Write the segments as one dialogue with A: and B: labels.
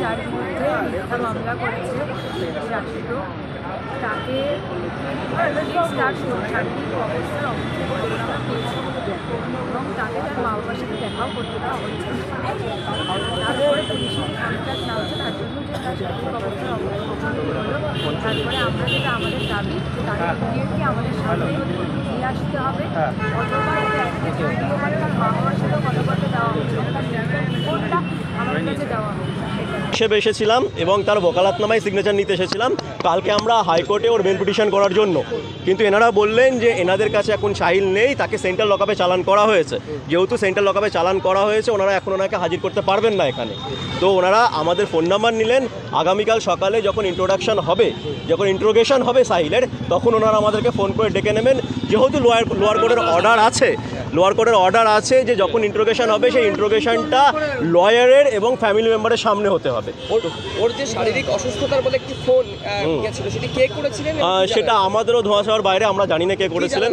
A: যার বিরুদ্ধে মিথ্যা মামলা করেছে রাষ্ট্র তাকে তার সার্বিক অবস্থার এবং তাকে তার মা বাবার সাথে দেখাও করতে দেওয়া হচ্ছে তারপরে হচ্ছে তার জন্য শারীরিক আমরা যেটা আমাদের দাবি ইমিডিয়েটলি আমাদের সামনে নিয়ে আসতে হবে। অথবা মা বাবার সাথেও কথাবার্তা দেওয়া হচ্ছে তার মেডিকেল রিপোর্টটা আমাদের কাছে দেওয়া হচ্ছে
B: হিসেবে এসেছিলাম এবং তার বকালাতনামায় সিগনেচার নিতে এসেছিলাম। কালকে আমরা হাইকোর্টে ওর বেল পিটিশন করার জন্য। কিন্তু এনারা বললেন যে এনাদের কাছে এখন চাইল নেই, তাকে সেন্ট্রাল লকআপে চালান করা হয়েছে। যেহেতু সেন্ট্রাল লকআপে চালান করা হয়েছে, ওনারা এখন ওনাকে হাজির করতে পারবেন না এখানে। তো ওনারা আমাদের ফোন নাম্বার নিলেন। আগামীকাল সকালে যখন ইন্ট্রোডাকশন হবে, যখন ইন্ট্রোগেশন হবে সাহিলের তখন ওনারা আমাদেরকে ফোন করে ডেকে নেবেন। যেহেতু লোয়ার লোয়ার কোর্টের অর্ডার আছে লোয়ার কোর্টের অর্ডার আছে যে যখন ইন্ট্রোগেশন হবে সেই ইন্ট্রোগেশনটা লয়ারের এবং ফ্যামিলি মেম্বারের সামনে হতে হবে।
C: ওর যে শারীরিক অসুস্থতার বলে একটি ফোন সেটি কে করেছিলেন আমাদেরও
B: আমাদেরও ধোঁয়াশাওয়ার বাইরে আমরা জানি না কে করেছিলেন।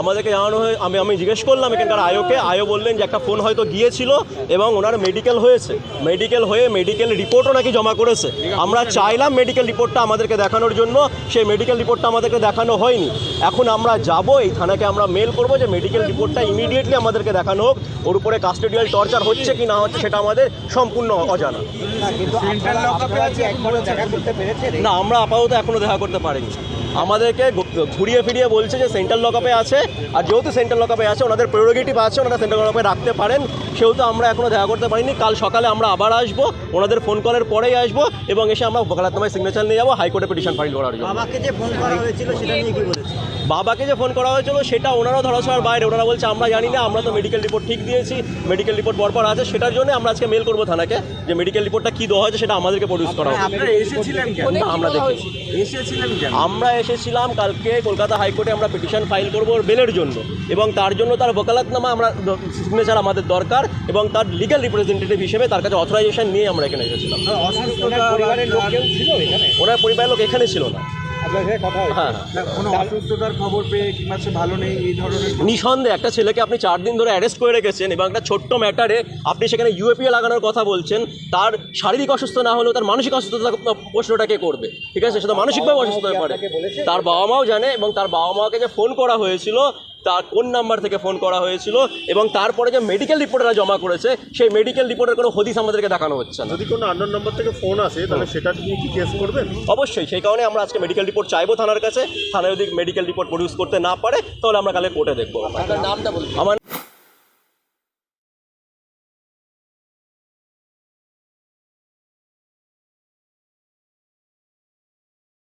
B: আমাদেরকে জানানো হয়ে আমি আমি জিজ্ঞেস করলাম এখানকার আয়োকে আয়ো বললেন যে একটা ফোন হয়তো গিয়েছিল এবং ওনার মেডিকেল হয়েছে। মেডিকেল হয়ে মেডিকেল রিপোর্টও নাকি জমা করেছে। আমরা চাইলাম মেডিকেল রিপোর্টটা আমাদেরকে দেখানোর জন্য সেই মেডিকেল রিপোর্টটা আমাদেরকে দেখানো হয়নি। এখন আমরা যাব এই থানাকে আমরা মেল করব যে মেডিকেল রিপোর্টটা ইমিডিয়েটলি আমাদেরকে দেখানো হোক ওর উপরে কাস্টোডিয়াল টর্চার হচ্ছে কি না হচ্ছে সেটা আমাদের সম্পূর্ণ অজানা। না আমরা আপাতত এখনও দেখা করতে পারিনি। আমাদেরকে ঘুরিয়ে ফিরিয়ে বলছে যে সেন্ট্রাল লকআপে আছে আর যেহেতু সেন্ট্রাল লকআপে আছে ওনাদের প্রেরোগেটিভ আছে ওনারা সেন্ট্রাল লকআপে রাখতে পারেন। সেহেতু আমরা এখনও দেখা করতে পারিনি। কাল সকালে আমরা আবার আসব। ওনাদের ফোন কলের পরেই আসব এবং এসে আমরা বকালাতনামায় সিগনেচার নিয়ে যাব হাইকোর্টে পিটিশন ফাইল করার জন্য।
D: বাবাকে যে ফোন করা হয়েছিল সেটা নিয়ে কি বলেছে?
B: বাবাকে যে ফোন করা হয়েছিল সেটা ওনারাও ধরাছোঁয়ার বাইরে। ওনারা বলছে আমরা জানি না আমরা তো মেডিকেল রিপোর্ট ঠিক দিয়েছি। মেডিকেল রিপোর্ট পরপর আছে। সেটার জন্য আমরা আজকে মেল করব থানাকে যে মেডিকেল রিপোর্টটা কী দেওয়া হয়েছে সেটা আমাদেরকে প্রডিউস করা হবে আমরা
C: বলা
B: দেখি।
C: হয়েছিল?
E: এসেছিলেন কেন?
B: আমরা এসেছিলাম কালকে কলকাতা হাইকোর্টে আমরা পিটিশন ফাইল করব বেলের জন্য। এবং তার জন্য তার বকালাতনামা আমরা সিগনেচার আমাদের দরকার এবং তার লিগাল রিপ্রেজেন্টেটিভ হিসেবে তার কাছে অথরাইজেশন নিয়ে আমরা এখানে এসেছিলাম।
D: এখানে?
B: ওনার পরিবারের লোক এখানে ছিল না।
D: আপনার সাথে কথা হয়েছে।
B: হ্যাঁ।
E: কোনো অসুস্থতার খবর পেয়ে কিংবা সে ভালো নেই এই ধরনের
B: নিঃসন্দেহে একটা ছেলেকে আপনি চার দিন ধরে অ্যারেস্ট করে রেখেছেন এবং একটা ছোট্ট ম্যাটারে আপনি সেখানে ইউএপিএ লাগানোর কথা বলছেন তার শারীরিক অসুস্থ না হলেও তার মানসিক অসুস্থতা প্রশ্নটা কে করবে। ঠিক আছে? সে তো মানসিকভাবে অসুস্থ হয়ে পড়ে। তার বাবা মাও জানে এবং তার বাবা মাকে যে ফোন করা হয়েছিল তার কোন নাম্বার থেকে ফোন করা হয়েছিল এবং তারপরে যে মেডিকেল রিপোর্টরা জমা করেছে সেই মেডিকেল রিপোর্টের কোনো হদিস আমাদেরকে দেখানো হচ্ছে না।
F: যদি কোনো আন্ডার নাম্বার থেকে ফোন আসে তাহলে সেটা নিয়ে কি কেস করবে
B: অবশ্যই সেই কারণে আমরা আজকে মেডিকেল রিপোর্ট চাইব থানার কাছে। থানায় যদি মেডিকেল রিপোর্ট প্রডিউস করতে না পারে তাহলে আমরা কালে কোর্টে দেখব।
C: আপনার নামটা বলুন।
B: আমার